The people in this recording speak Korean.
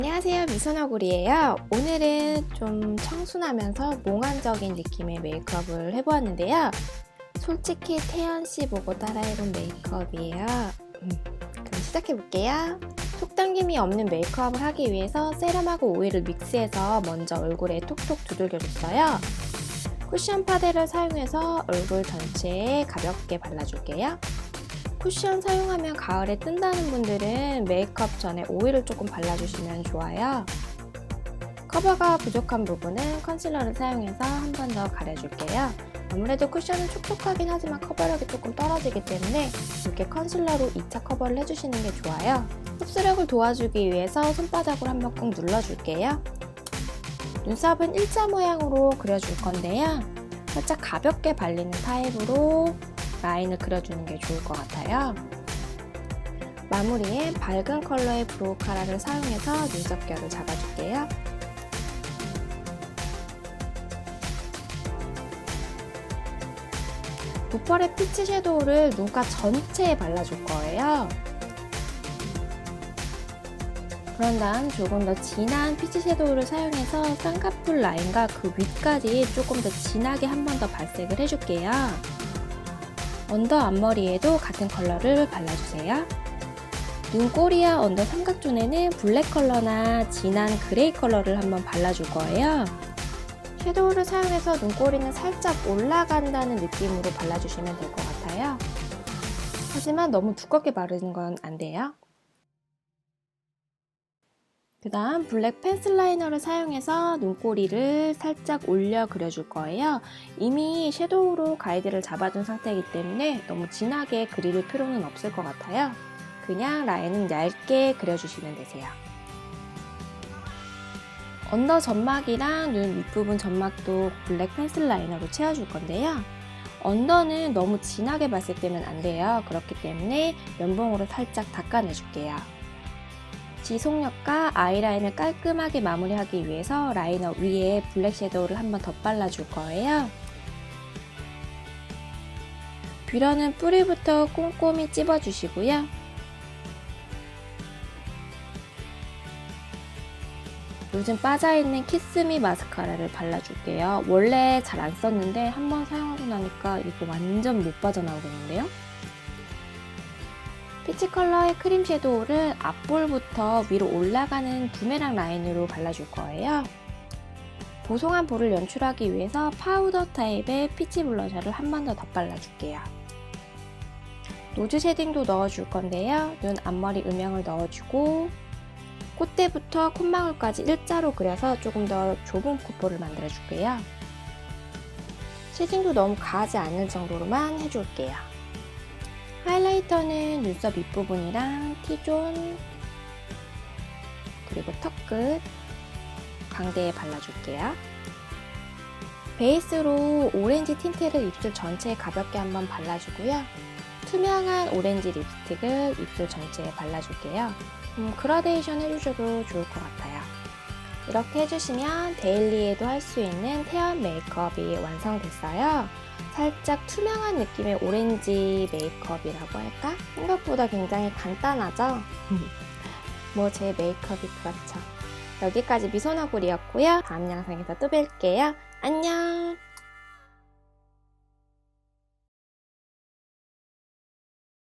안녕하세요 미소너구리예요. 오늘은 좀 청순하면서 몽환적인 느낌의 메이크업을 해보았는데요. 솔직히 태연씨 보고 따라해본 메이크업이에요. 음, 그럼 시작해볼게요. 속당김이 없는 메이크업을 하기 위해서 세럼하고 오일을 믹스해서 먼저 얼굴에 톡톡 두들겨줬어요. 쿠션 파데를 사용해서 얼굴 전체에 가볍게 발라줄게요 쿠션 사용하면 가을에 뜬다는 분들은 메이크업 전에 오일을 조금 발라주시면 좋아요. 커버가 부족한 부분은 컨실러를 사용해서 한 번 더 가려줄게요. 아무래도 쿠션은 촉촉하긴 하지만 커버력이 조금 떨어지기 때문에 이렇게 컨실러로 2차 커버를 해주시는 게 좋아요. 흡수력을 도와주기 위해서 손바닥으로 한번 꾹 눌러줄게요. 눈썹은 일자 모양으로 그려줄 건데요. 살짝 가볍게 발리는 타입으로 라인을 그려주는 게 좋을 것 같아요. 마무리에 밝은 컬러의 브로우 카라를 사용해서 눈썹결을 잡아줄게요. 부펄의 피치 섀도우를 눈가 전체에 발라줄 거예요. 그런 다음 조금 더 진한 피치 섀도우를 사용해서 쌍꺼풀 라인과 그 윗까지 조금 더 진하게 한 번 더 발색을 해줄게요. 언더 앞머리에도 같은 컬러를 발라주세요. 눈꼬리와 언더 삼각존에는 블랙 컬러나 진한 그레이 컬러를 한번 발라줄 거예요. 섀도우를 사용해서 눈꼬리는 살짝 올라간다는 느낌으로 발라주시면 될 것 같아요. 하지만 너무 두껍게 바르는 건 안 돼요. 그 다음 블랙 펜슬 라이너를 사용해서 눈꼬리를 살짝 올려 그려줄 거예요. 이미 섀도우로 가이드를 잡아둔 상태이기 때문에 너무 진하게 그릴 필요는 없을 것 같아요. 그냥 라인은 얇게 그려주시면 되세요. 언더 점막이랑 눈 윗부분 점막도 블랙 펜슬 라이너로 채워줄 건데요. 언더는 너무 진하게 발색되면 안 돼요. 그렇기 때문에 면봉으로 살짝 닦아내줄게요. 지속력과 아이라인을 깔끔하게 마무리하기 위해서 라이너 위에 블랙 섀도우를 한번 더 발라줄 거예요. 뷰러는 뿌리부터 꼼꼼히 찝어주시고요. 요즘 빠져있는 키스미 마스카라를 발라줄게요. 원래 잘 안 썼는데 한번 사용하고 나니까 이거 완전 못 빠져나오겠는데요? 피치 컬러의 크림 섀도우를 앞볼부터 위로 올라가는 부메랑 라인으로 발라줄 거예요. 보송한 볼을 연출하기 위해서 파우더 타입의 피치 블러셔를 한 번 더 덧발라줄게요. 노즈 쉐딩도 넣어줄 건데요. 눈 앞머리 음영을 넣어주고 콧대부터 콧망울까지 일자로 그려서 조금 더 좁은 콧볼을 만들어줄게요. 쉐딩도 너무 가지 않을 정도로만 해줄게요. 하이라이터는 눈썹 윗부분이랑 T존 그리고 턱 끝 광대에 발라줄게요. 베이스로 오렌지 틴트를 입술 전체에 가볍게 한번 발라주고요. 투명한 오렌지 립스틱을 입술 전체에 발라줄게요. 음, 그라데이션 해주셔도 좋을 것 같아요. 이렇게 해주시면 데일리에도 할 수 있는 태연 메이크업이 완성됐어요. 살짝 투명한 느낌의 오렌지 메이크업이라고 할까? 생각보다 굉장히 간단하죠? 뭐 제 메이크업이 그렇죠. 여기까지 미소너구리였고요. 다음 영상에서 또 뵐게요. 안녕!